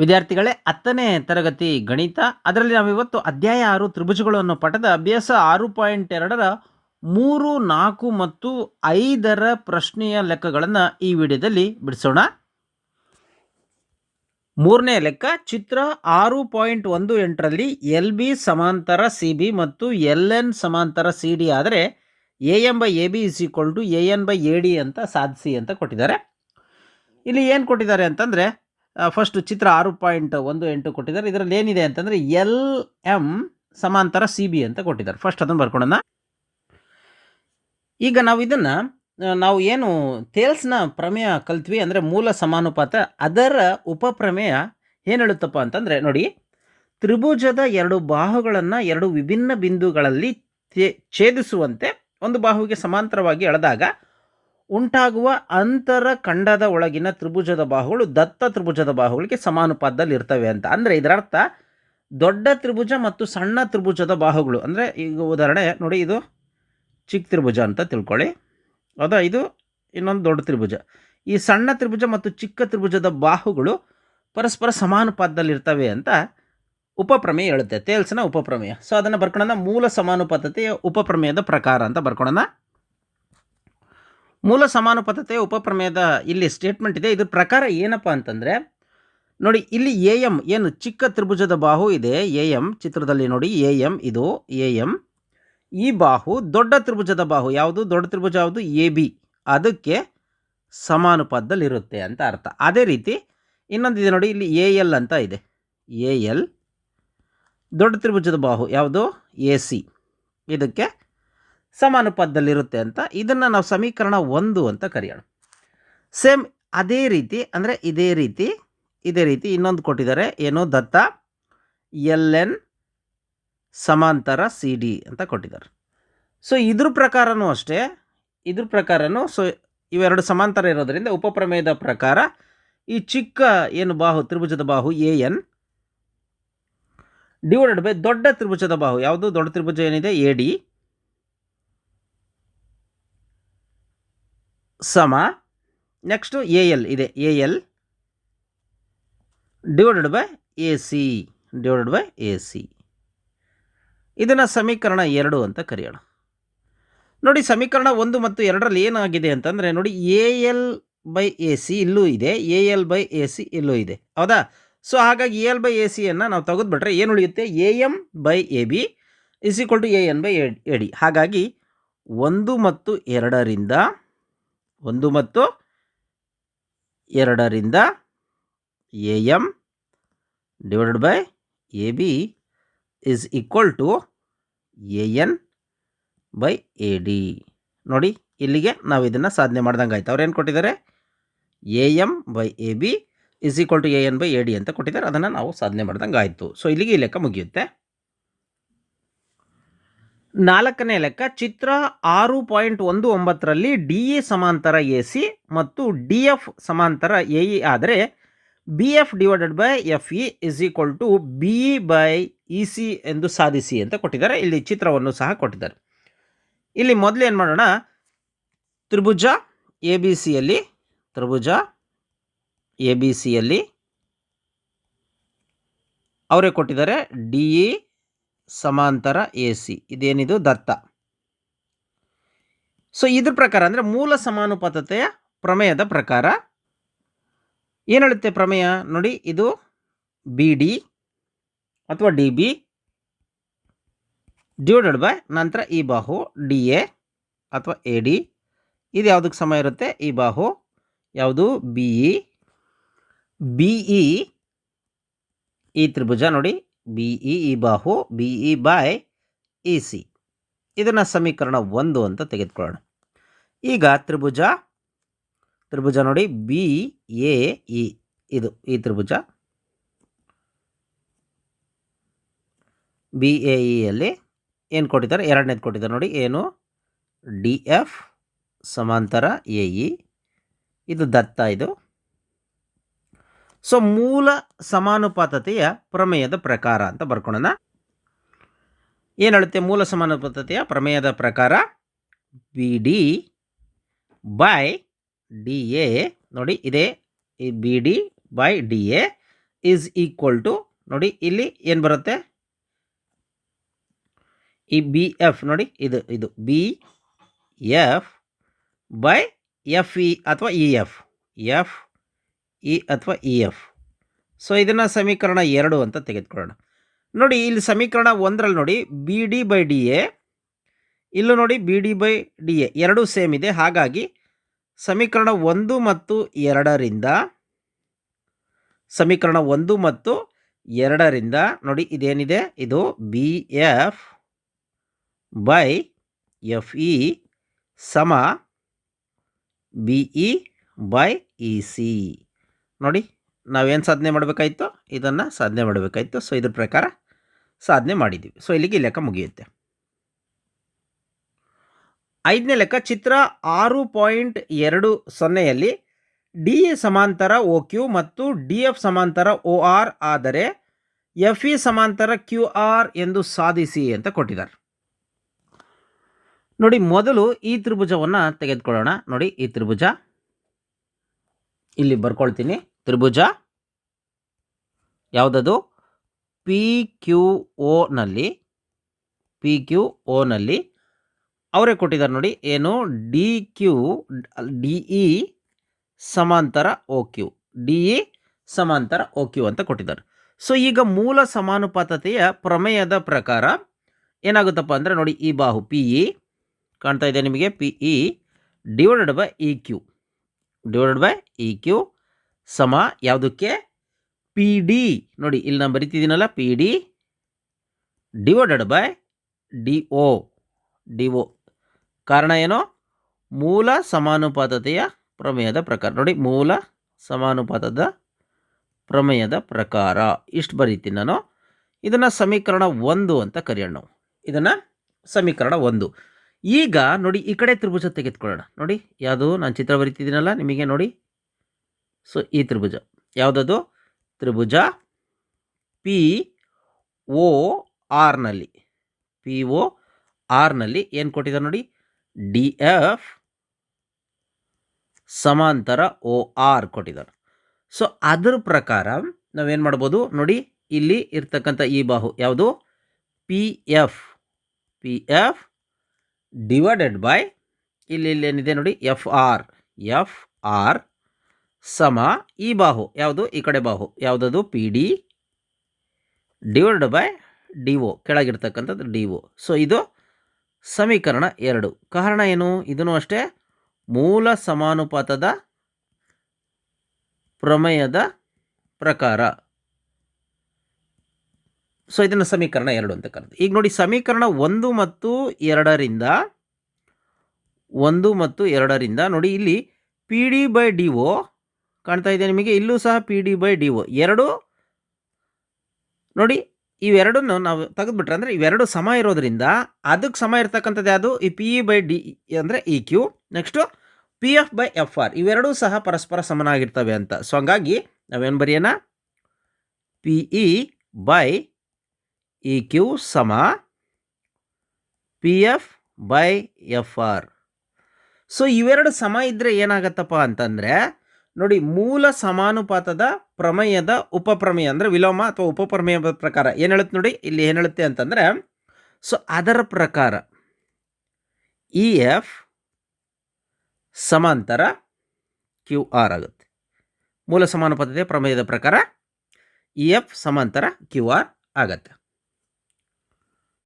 ವಿದ್ಯಾರ್ಥಿಗಳೇ, ಹತ್ತನೇ ತರಗತಿ ಗಣಿತ, ಅದರಲ್ಲಿ ನಾವು ಇವತ್ತು ಅಧ್ಯಾಯ ಆರು ತ್ರಿಭುಜಗಳು ಪಠದ ಅಭ್ಯಾಸ ಆರು ಪಾಯಿಂಟ್ ಎರಡರ ಮೂರು, ನಾಲ್ಕು ಮತ್ತು ಐದರ ಪ್ರಶ್ನೆಯ ಲೆಕ್ಕಗಳನ್ನು ಈ ವಿಡಿಯೋದಲ್ಲಿ ಬಿಡಿಸೋಣ. ಮೂರನೇ ಲೆಕ್ಕ, ಚಿತ್ರ ಆರು ಪಾಯಿಂಟ್ ಒಂದು ಎಂಟರಲ್ಲಿ ಎಲ್ ಬಿ ಸಮಾಂತರ ಸಿ ಬಿ ಮತ್ತು ಎಲ್ ಎನ್ ಸಮಾಂತರ ಸಿ ಡಿ ಆದರೆ A M by A B is equal to A N by A D ಅಂತ ಸಾಧಿಸಿ ಅಂತ ಕೊಟ್ಟಿದ್ದಾರೆ. ಇಲ್ಲಿ ಏನು ಕೊಟ್ಟಿದ್ದಾರೆ ಅಂತಂದರೆ ಫಸ್ಟ್ ಚಿತ್ರ ಆರು ಪಾಯಿಂಟ್ ಒಂದು ಎಂಟು ಕೊಟ್ಟಿದ್ದಾರೆ. ಇದರಲ್ಲಿ ಏನಿದೆ ಅಂತಂದರೆ ಎಲ್ ಎಂ ಸಮಾಂತರ ಸಿ ಬಿ ಅಂತ ಕೊಟ್ಟಿದ್ದಾರೆ. ಫಸ್ಟ್ ಅದನ್ನು ಬರ್ಕೊಳ್ಳೋಣ ಈಗ ನಾವು ಇದನ್ನು ನಾವು ಏನು ತೇಲ್ಸ್ನ ಪ್ರಮೇಯ ಕಲ್ತ್ವಿ ಅಂದರೆ ಮೂಲ ಸಮಾನುಪಾತ, ಅದರ ಉಪಪ್ರಮೇಯ ಏನು ಹೇಳುತ್ತಪ್ಪ ಅಂತಂದರೆ ನೋಡಿ, ತ್ರಿಭುಜದ ಎರಡು ಬಾಹುಗಳನ್ನು ಎರಡು ವಿಭಿನ್ನ ಬಿಂದುಗಳಲ್ಲಿ ಛೇದಿಸುವಂತೆ ಒಂದು ಬಾಹುವಿಗೆ ಸಮಾಂತರವಾಗಿ ಎಳೆದಾಗ ಉಂಟಾಗುವ ಅಂತರ ಖಂಡದ ಒಳಗಿನ ತ್ರಿಭುಜದ ಬಾಹುಗಳು ದತ್ತ ತ್ರಿಭುಜದ ಬಾಹುಗಳಿಗೆ ಸಮಾನುಪಾತದಲ್ಲಿ ಇರ್ತವೆ ಅಂತ. ಅಂದರೆ ಇದರರ್ಥ ದೊಡ್ಡ ತ್ರಿಭುಜ ಮತ್ತು ಸಣ್ಣ ತ್ರಿಭುಜದ ಬಾಹುಗಳು. ಅಂದರೆ ಈಗ ಉದಾಹರಣೆ ನೋಡಿ ಇದು ಚಿಕ್ಕ ತ್ರಿಭುಜ ಅಂತ ತಿಳ್ಕೊಳ್ಳಿ. ಅದ ಇದು ಇನ್ನೊಂದು ದೊಡ್ಡ ತ್ರಿಭುಜ. ಈ ಸಣ್ಣ ತ್ರಿಭುಜ ಮತ್ತು ಚಿಕ್ಕ ತ್ರಿಭುಜದ ಬಾಹುಗಳು ಪರಸ್ಪರ ಸಮಾನುಪಾತದಲ್ಲಿ ಇರ್ತವೆ ಅಂತ ಉಪಪ್ರಮೇಯ ಹೇಳುತ್ತೆ. ತೇಲ್ಸನ ಉಪಪ್ರಮೇಯ. ಸೊ ಅದನ್ನು ಬರ್ಕೊಳ್ಳೋಣ ಮೂಲ ಸಮಾನುಪಾತತೆಯ ಉಪಪ್ರಮೇಯದ ಪ್ರಕಾರ ಅಂತ ಬರ್ಕೊಳ್ಳೋಣ ಮೂಲ ಸಮಾನುಪಾತತೆಯ ಉಪಪ್ರಮೇಯದ ಇಲ್ಲಿ ಸ್ಟೇಟ್ಮೆಂಟ್ ಇದೆ. ಇದ್ರ ಪ್ರಕಾರ ಏನಪ್ಪ ಅಂತಂದರೆ, ನೋಡಿ ಇಲ್ಲಿ ಎ ಎಂ ಏನು ಚಿಕ್ಕ ತ್ರಿಭುಜದ ಬಾಹು ಇದೆ. ಎ ಎಂ ಚಿತ್ರದಲ್ಲಿ ನೋಡಿ, ಎ ಎಂ ಇದು, ಎ ಎಂ ಈ ಬಾಹು ದೊಡ್ಡ ತ್ರಿಭುಜದ ಬಾಹು. ಯಾವುದು? ದೊಡ್ಡ ತ್ರಿಭುಜ ಯಾವುದು? A B. ಅದಕ್ಕೆ ಸಮಾನುಪಾತದಲ್ಲಿರುತ್ತೆ ಅಂತ ಅರ್ಥ. ಅದೇ ರೀತಿ ಇನ್ನೊಂದಿದೆ ನೋಡಿ, ಇಲ್ಲಿ ಎ ಎಲ್ ಅಂತ ಇದೆ. A L. ದೊಡ್ಡ ತ್ರಿಭುಜದ ಬಾಹು ಯಾವುದು? A C. ಇದಕ್ಕೆ ಸಮಾನುಪಾತದಲ್ಲಿರುತ್ತೆ ಅಂತ ಇದನ್ನು ನಾವು ಸಮೀಕರಣ ಒಂದು ಅಂತ ಕರೆಯೋಣ. ಸೇಮ್ ಅದೇ ರೀತಿ, ಅಂದರೆ ಇದೇ ರೀತಿ ಇದೇ ರೀತಿ ಇನ್ನೊಂದು ಕೊಟ್ಟಿದ್ದಾರೆ. ಏನು ದತ್ತ ಎಲ್ ಎನ್ ಸಮಾಂತರ ಸಿ ಡಿ ಅಂತ ಕೊಟ್ಟಿದ್ದಾರೆ. ಸೊ ಇದ್ರ ಪ್ರಕಾರನೂ ಅಷ್ಟೇ, ಇದ್ರ ಪ್ರಕಾರನೂ ಸೊ ಇವೆರಡು ಸಮಾಂತರ ಇರೋದರಿಂದ ಉಪಪ್ರಮೇಯದ ಪ್ರಕಾರ ಈ ಚಿಕ್ಕ ಏನು ಬಾಹು, ತ್ರಿಭುಜದ ಬಾಹು ಎ ಎನ್ ಡಿವೈಡೆಡ್ ಬೈ ದೊಡ್ಡ ತ್ರಿಭುಜದ ಬಾಹು, ಯಾವುದು ದೊಡ್ಡ ತ್ರಿಭುಜ ಏನಿದೆ? ಎ ಡಿ ಸಮ. ನೆಕ್ಸ್ಟು ಎ ಎಲ್ ಇದೆ. A L divided by A C divided by A C ಇದನ್ನು ಸಮೀಕರಣ ಎರಡು ಅಂತ ಕರೆಯೋಣ. ನೋಡಿ, ಸಮೀಕರಣ ಒಂದು ಮತ್ತು ಎರಡರಲ್ಲಿ ಏನಾಗಿದೆ ಅಂತಂದರೆ, ನೋಡಿ A L by A C ಇಲ್ಲೂ ಇದೆ. A L by A C ಇಲ್ಲೂ ಇದೆ. ಹೌದಾ? ಸೊ ಹಾಗಾಗಿ ಎ ಎಲ್ ಬೈ ಎ ಸಿಯನ್ನು ನಾವು ತೆಗೆದುಬಿಟ್ರೆ ಏನು ಉಳಿಯುತ್ತೆ? A M by A B is equal to A N by A D ಹಾಗಾಗಿ ಒಂದು ಮತ್ತು ಎರಡರಿಂದ ಒಂದು ಮತ್ತು ಎರಡರಿಂದ A M divided by A B is equal to A N by A D. ನೋಡಿ, ಇಲ್ಲಿಗೆ ನಾವು ಇದನ್ನು ಸಾಧನೆ ಮಾಡ್ದಂಗೆ ಆಯ್ತು. ಅವ್ರು ಏನು ಕೊಟ್ಟಿದ್ದಾರೆ? A M by A B is equal to A N by A D ಅಂತ ಕೊಟ್ಟಿದ್ದಾರೆ. ಅದನ್ನು ನಾವು ಸಾಧನೆ ಮಾಡ್ದಂಗೆ ಆಯಿತು. ಸೊ ಇಲ್ಲಿಗೆ ಈ ಲೆಕ್ಕ ಮುಗಿಯುತ್ತೆ. ನಾಲ್ಕನೇ ಲೆಕ್ಕ ಚಿತ್ರ ಆರು ಪಾಯಿಂಟ್ ಒಂದು ಒಂಬತ್ತರಲ್ಲಿ ಡಿ ಎ ಸಮಾಂತರ ಎ ಸಿ ಮತ್ತು ಡಿ ಎಫ್ ಸಮಾಂತರ ಎ ಇ ಆದರೆ B F divided by F E is equal to B E by E C ಎಂದು ಸಾಧಿಸಿ ಅಂತ ಕೊಟ್ಟಿದ್ದಾರೆ. ಇಲ್ಲಿ ಚಿತ್ರವನ್ನು ಸಹ ಕೊಟ್ಟಿದ್ದಾರೆ. ಇಲ್ಲಿ ಮೊದಲು ಏನು ಮಾಡೋಣ? ತ್ರಿಭುಜ ಎ ಬಿ ಸಿಯಲ್ಲಿ ತ್ರಿಭುಜ ಎ ಬಿ ಸಿಯಲ್ಲಿ ಅವರೇ ಕೊಟ್ಟಿದ್ದಾರೆ ಡಿ ಇ ಸಮಾಂತರ ಎ ಸಿ ಇದೇನಿದು ದತ್ತ. ಸೊ ಇದ್ರ ಪ್ರಕಾರ ಅಂದರೆ ಮೂಲ ಸಮಾನುಪಾತತೆಯ ಪ್ರಮೇಯದ ಪ್ರಕಾರ ಏನು ಹೇಳುತ್ತೆ ಪ್ರಮೇಯ? ನೋಡಿ, ಇದು ಬಿ ಡಿ ಅಥವಾ ಡಿ ಬಿ ಡಿವೈಡೆಡ್ ಬೈ ನಂತರ ಈ ಬಾಹು ಡಿ ಎ ಅಥವಾ ಎ ಡಿ ಇದು ಯಾವುದಕ್ಕೆ ಸಮ ಇರುತ್ತೆ? ಈ ಬಾಹು, ಯಾವುದು? ಬಿ ಇ ಬಿ ಇ ಈ ತ್ರಿಭುಜ ನೋಡಿ ಬಿ ಇ ಬಾಹು B E by E C ಇದನ್ನು ಸಮೀಕರಣ ಒಂದು ಅಂತ ತೆಗೆದುಕೊಳ್ಳೋಣ. ಈಗ ತ್ರಿಭುಜ ತ್ರಿಭುಜ ನೋಡಿ ಬಿ ಎ ಇ ಇದು ಈ ತ್ರಿಭುಜ. ಬಿ ಎ ಇಯಲ್ಲಿ ಏನು ಕೊಟ್ಟಿದ್ದಾರೆ? ಎರಡನೇದು ಕೊಟ್ಟಿದ್ದಾರೆ ನೋಡಿ, ಏನು? ಡಿ ಎಫ್ ಸಮಾಂತರ ಎ ಇ ಇದು ದತ್ತ ಇದು. ಸೊ ಮೂಲ ಸಮಾನುಪಾತತೆಯ ಪ್ರಮೇಯದ ಪ್ರಕಾರ ಅಂತ ಬರ್ಕೊಳ್ಳೋಣ ಏನು ಹೇಳುತ್ತೆ ಮೂಲ ಸಮಾನುಪಾತತೆಯ ಪ್ರಮೇಯದ ಪ್ರಕಾರ? B D by D A ನೋಡಿ ಇದೆ B D by D A is equal to ನೋಡಿ ಇಲ್ಲಿ ಏನು ಬರುತ್ತೆ? ಈ ಬಿ ಎಫ್ ನೋಡಿ ಇದು ಇದು B F by F E ಅಥವಾ ಇ ಎಫ್ ಎಫ್ ಇ ಅಥವಾ ಇ ಎಫ್. ಸೊ ಇದನ್ನು ಸಮೀಕರಣ ಎರಡು ಅಂತ ತೆಗೆದುಕೊಳ್ಳೋಣ. ನೋಡಿ, ಇಲ್ಲಿ ಸಮೀಕರಣ ಒಂದರಲ್ಲಿ ನೋಡಿ, B D by D A, ಇಲ್ಲೂ ನೋಡಿ, B D by D A, ಎರಡೂ ಸೇಮ್ ಇದೆ. ಹಾಗಾಗಿ, ಸಮೀಕರಣ ಒಂದು ಮತ್ತು ಎರಡರಿಂದ, ಸಮೀಕರಣ ಒಂದು ಮತ್ತು ಎರಡರಿಂದ, ನೋಡಿ, ಇದೇನಿದೆ? ಇದು B F by F E ಸಮ B E by E C. ನೋಡಿ, ನಾವೇನು ಸಾಧನೆ ಮಾಡಬೇಕಾಯ್ತು? ಇದನ್ನು ಸಾಧನೆ ಮಾಡಬೇಕಾಯ್ತು. ಸೊ ಇದ್ರ ಪ್ರಕಾರ ಸಾಧನೆ ಮಾಡಿದ್ದೀವಿ ಸೊ ಇಲ್ಲಿಗೆ ಲೆಕ್ಕ ಮುಗಿಯುತ್ತೆ. ಐದನೇ ಲೆಕ್ಕ, ಚಿತ್ರ ಆರು ಪಾಯಿಂಟ್ ಎರಡು ಸೊನ್ನೆಯಲ್ಲಿ ಡಿ ಎ ಸಮಾಂತರ ಒ ಕ್ಯೂ ಮತ್ತು ಡಿ ಎಫ್ ಸಮಾಂತರ ಒ ಆರ್ ಆದರೆ ಎಫ್ ಇ ಸಮಾಂತರ ಕ್ಯೂ ಆರ್ ಎಂದು ಸಾಧಿಸಿ ಅಂತ ಕೊಟ್ಟಿದ್ದಾರೆ. ನೋಡಿ, ಮೊದಲು ಈ ತ್ರಿಭುಜವನ್ನು ತೆಗೆದುಕೊಳ್ಳೋಣ. ನೋಡಿ, ಈ ತ್ರಿಭುಜ. ಇಲ್ಲಿ ಬರ್ಕೊಳ್ತೀನಿ. ತ್ರಿಭುಜ? ಯಾವುದದು? ಪಿ ಕ್ಯೂ ಓನಲ್ಲಿ ಪಿ ಕ್ಯೂ ಓನಲ್ಲಿ ಅವರೇ ಕೊಟ್ಟಿದ್ದಾರೆ ನೋಡಿ, ಏನು? ಡಿ ಕ್ಯೂ ಡಿ ಇ ಸಮಾಂತರ ಓ ಕ್ಯೂ ಡಿ ಇ ಸಮಾಂತರ ಓ ಕ್ಯೂ ಅಂತ ಕೊಟ್ಟಿದ್ದಾರೆ. ಸೊ ಈಗ ಮೂಲ ಸಮಾನುಪಾತತೆಯ ಪ್ರಮೇಯದ ಪ್ರಕಾರ ಏನಾಗುತ್ತಪ್ಪ ಅಂದರೆ ನೋಡಿ, ಈ ಬಾಹು ಪಿ ಇ ಕಾಣ್ತಾ ಇದೆ ನಿಮಗೆ P E divided by E Q divided by E Q ಸಮ ಯಾವುದಕ್ಕೆ? ಪಿ ಡಿ ನೋಡಿ, ಇಲ್ಲಿ ನಾನು ಬರಿತಿದ್ದೀನಲ್ಲ P D divided by D O D O ಕಾರಣ ಏನು? ಮೂಲ ಸಮಾನುಪಾತತೆಯ ಪ್ರಮೇಯದ ಪ್ರಕಾರ. ನೋಡಿ, ಮೂಲ ಸಮಾನುಪಾತದ ಪ್ರಮೇಯದ ಪ್ರಕಾರ. ಇಷ್ಟು ಬರೀತೀನಿ ನಾನು. ಇದನ್ನು ಸಮೀಕರಣ ಒಂದು ಅಂತ ಕರೆಯೋಣ ನಾವು. ಇದನ್ನು ಸಮೀಕರಣ ಒಂದು. ಈಗ ನೋಡಿ, ಈ ಕಡೆ ತ್ರಿಭುಜ ತೆಗೆದುಕೊಳ್ಳೋಣ. ನೋಡಿ, ಯಾವುದು? ನಾನು ಚಿತ್ರ ಬರಿತಿದ್ದೀನಲ್ಲ, ನಿಮಗೆ ನೋಡಿ. ಸೊ, ಈ ತ್ರಿಭುಜ. ಯಾವುದದು? ತ್ರಿಭುಜ ಪಿ ಓ ಆರ್ನಲ್ಲಿ ಪಿ ಒ ಆರ್ನಲ್ಲಿ ಏನು ಕೊಟ್ಟಿದ್ದಾರೆ ನೋಡಿ? ಡಿ ಎಫ್ ಸಮಾಂತರ ಓ ಆರ್ ಕೊಟ್ಟಿದ್ದಾರೆ ಸೊ, ಅದ್ರ ಪ್ರಕಾರ ನಾವೇನು ಮಾಡ್ಬೋದು? ನೋಡಿ, ಇಲ್ಲಿ ಇರ್ತಕ್ಕಂಥ ಈ ಬಾಹು ಯಾವುದು? P F P F divided by ಇಲ್ಲಿ ಏನಿದೆ ನೋಡಿ? ಎಫ್ ಆರ್ ಎಫ್ ಆರ್ ಸಮ, ಈ ಬಾಹು, ಯಾವುದು? ಈ ಕಡೆ ಬಾಹು. ಯಾವುದದು? P D divide by D O ಕೆಳಗಿರ್ತಕ್ಕಂಥದ್ದು D O so ಇದು ಸಮೀಕರಣ ಎರಡು. ಕಾರಣ ಏನು? ಇದನ್ನು ಅಷ್ಟೇ ಮೂಲ ಸಮಾನುಪಾತದ ಪ್ರಮೇಯದ ಪ್ರಕಾರ. ಸೊ ಇದನ್ನು ಸಮೀಕರಣ ಎರಡು ಅಂತ ಕರೆದು. ಈಗ ನೋಡಿ, ಸಮೀಕರಣ ಒಂದು ಮತ್ತು ಎರಡರಿಂದ, ಒಂದು ಮತ್ತು ಎರಡರಿಂದ ನೋಡಿ, ಇಲ್ಲಿ P D by D O ಕಾಣ್ತಾ ಇದೆ ನಿಮಗೆ. ಇಲ್ಲೂ ಸಹ P D by D O ಎರಡು ನೋಡಿ, ಇವೆರಡನ್ನು ನಾವು ತೆಗೆದುಬಿಟ್ರೆ ಅಂದರೆ ಇವೆರಡು ಸಮ ಇರೋದ್ರಿಂದ ಅದಕ್ಕೆ ಸಮ ಇರ್ತಕ್ಕಂಥದ್ದು ಯಾವುದು? ಈ ಪಿ ಇ ಬೈ ಡಿ ಅಂದರೆ E Q next P F by F R ಇವೆರಡೂ ಸಹ ಪರಸ್ಪರ ಸಮನಾಗಿರ್ತವೆ ಅಂತ. ಸೊ ಹಂಗಾಗಿ ನಾವೇನು ಬರೆಯೋಣ? P E by E Q ಸಮ P F by F R so ಇವೆರಡು ಸಮ ಇದ್ದರೆ ಏನಾಗತ್ತಪ್ಪ ಅಂತಂದರೆ ನೋಡಿ, ಮೂಲ ಸಮಾನುಪಾತದ ಪ್ರಮೇಯದ ಉಪಪ್ರಮೇಯ ಅಂದರೆ ವಿಲೋಮ ಅಥವಾ ಉಪಪ್ರಮೇಯದ ಪ್ರಕಾರ ಏನು ಹೇಳುತ್ತೆ ನೋಡಿ, ಇಲ್ಲಿ ಏನು ಹೇಳುತ್ತೆ ಅಂತಂದರೆ ಸೊ ಅದರ ಪ್ರಕಾರ ಇ ಎಫ್ ಸಮಾಂತರ ಕ್ಯೂ ಆರ್ ಆಗುತ್ತೆ. ಮೂಲ ಸಮಾನುಪಾತದ ಪ್ರಮೇಯದ ಪ್ರಕಾರ ಇ ಎಫ್ ಸಮಾಂತರ ಕ್ಯೂ ಆರ್ ಆಗತ್ತೆ.